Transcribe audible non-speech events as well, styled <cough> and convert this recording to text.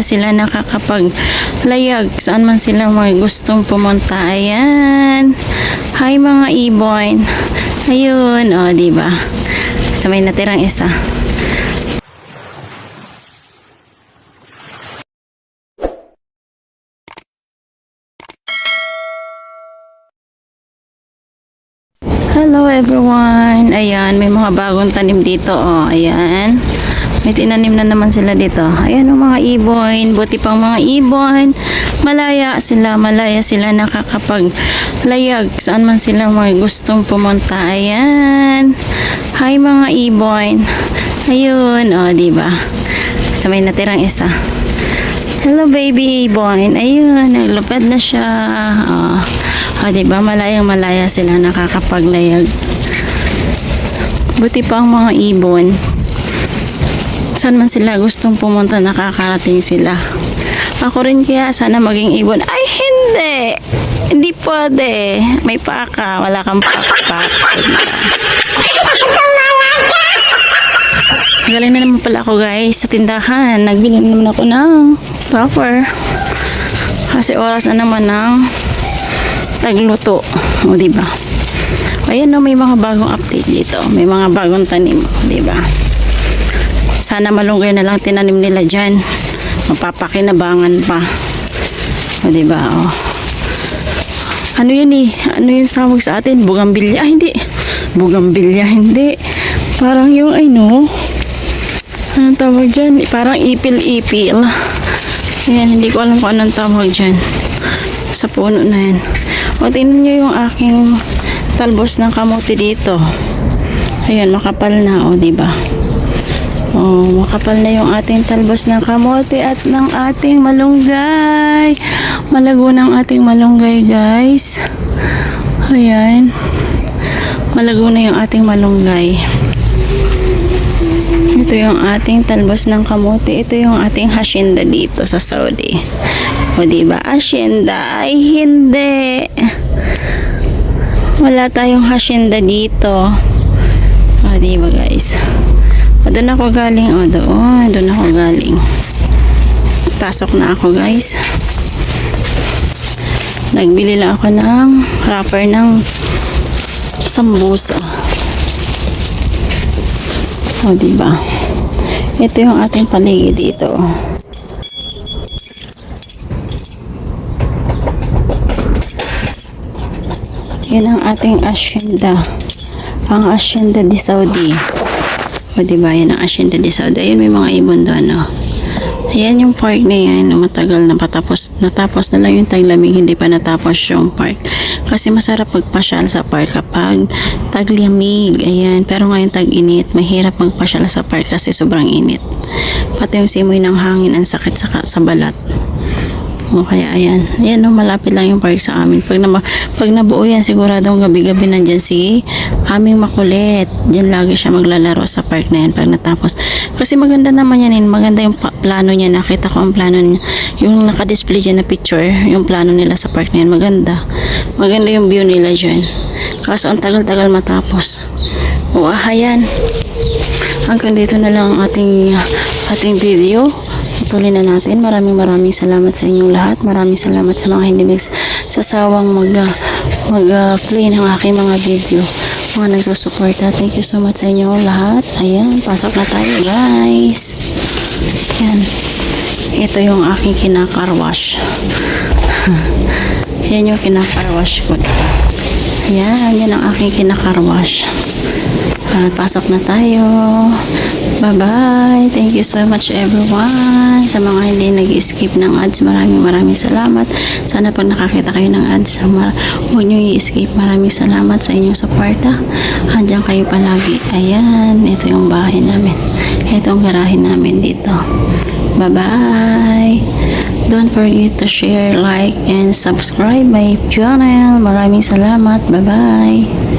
sila nakakapaglayag saan man sila may gustong pumunta. Ayan. Hi mga ibon. Ayun, o, di ba? Ito may natirang isa. Hello everyone. Ayan, may mga bagong tanim dito. Oh, ayan. May tinanim na naman sila dito. Ayan ang mga ibon. Buti pang mga ibon. Malaya sila. Malaya sila nakakapaglayag. Saan man sila may gustong pumunta. Ayan. Hi mga ibon. Ayun. O, oh, di ba? Ito may natirang isa. Hello baby ibon. Ayun. Naglupad na siya. Oh. O, di ba? Malayang malaya sila nakakapaglayag. Buti pa ang mga ibon. Saan man sila gustong pumunta, nakakarating sila. Ako rin kaya sana maging ibon. Ay, hindi! Hindi pwede. May paka. Wala kang pakpak. Galing na naman pala ako guys sa tindahan. Nagbili na naman ako ng topper. Kasi oras na naman ng tagluto. O, diba? Ayan no, may mga bagong update dito. May mga bagong tanim. Diba? Sana malunggay na lang tinanim nila dyan. Mapapakinabangan pa. O, diba? O. Ano yun eh? Ano yung tawag sa atin? Bugambilya? Ah, hindi. Bugambilya, hindi. Parang yung ano, anong tawag dyan? Parang ipil-ipil. Ayan, hindi ko alam kung anong tawag dyan. Sa puno na yan. O, tingnan nyo yung aking talbos ng kamote dito. Ayan, makapal na, o, diba? O, makapal na yung ating talbos ng kamote at ng ating malunggay. Malago ng ating malunggay, guys. Ayan. Malago na yung ating malunggay. Ito yung ating talbos ng kamote. Ito yung ating hacienda dito sa Saudi. O diba? Hacienda ay hindi. Wala tayong hacienda dito. O diba guys? O doon ako galing. O doon. Doon ako galing. Pasok na ako guys. Nagbili lang ako ng wrapper ng sambusa. O, diba? Ito yung ating paligid dito. Yan ang ating asyenda. Ang asyenda di Saudi. O, diba? Yan ang asyenda di Saudi. Ayun, may mga ibon doon, no? Ayan yung park na yan, matagal na patapos, natapos na lang yung taglamig, hindi pa natapos yung park. Kasi masarap magpasyal sa park kapag taglamig, ayan. Pero ngayon tag-init, mahirap magpasyal sa park kasi sobrang init. Pati yung simoy ng hangin, ang sakit sa, sa balat. O kaya ayan, ayan no, malapit lang yung park sa amin. Pag, na, pag nabuo yan, siguradong gabi-gabi nandyan si aming makulit. Diyan lagi siya maglalaro sa park na yan pag natapos. Kasi maganda naman yan, eh. maganda yung plano niya. Nakita ko ang plano niya. Yung nakadisplay dyan na picture, yung plano nila sa park na yan, maganda. Maganda yung view nila dyan. Kaso ang tagal-tagal matapos. O ah, ayan. Hanggang dito na lang ang ating, ating video. Tuloy na natin. Maraming maraming salamat sa inyong lahat. Maraming salamat sa mga hindi nagsasawang mag, uh, mag uh, ng aking mga video. Mga nagsusuporta. Thank you so much sa inyong lahat. Ayan, pasok na tayo guys. Ayan. Ito yung aking kinakarwash. <laughs> Yan yung kinakarwash ko. Ayan, yan ang aking kinakarwash. At pasok na tayo. Bye-bye. Thank you so much everyone. Sa mga hindi nag-skip ng ads, maraming maraming salamat. Sana pag nakakita kayo ng ads, huwag nyo i-skip. Maraming salamat sa inyong suporta. Andiyan kayo palagi. Ayan, ito yung bahay namin. Ito ang garahe namin dito. Bye-bye. Don't forget to share, like, and subscribe my channel. Maraming salamat. Bye-bye.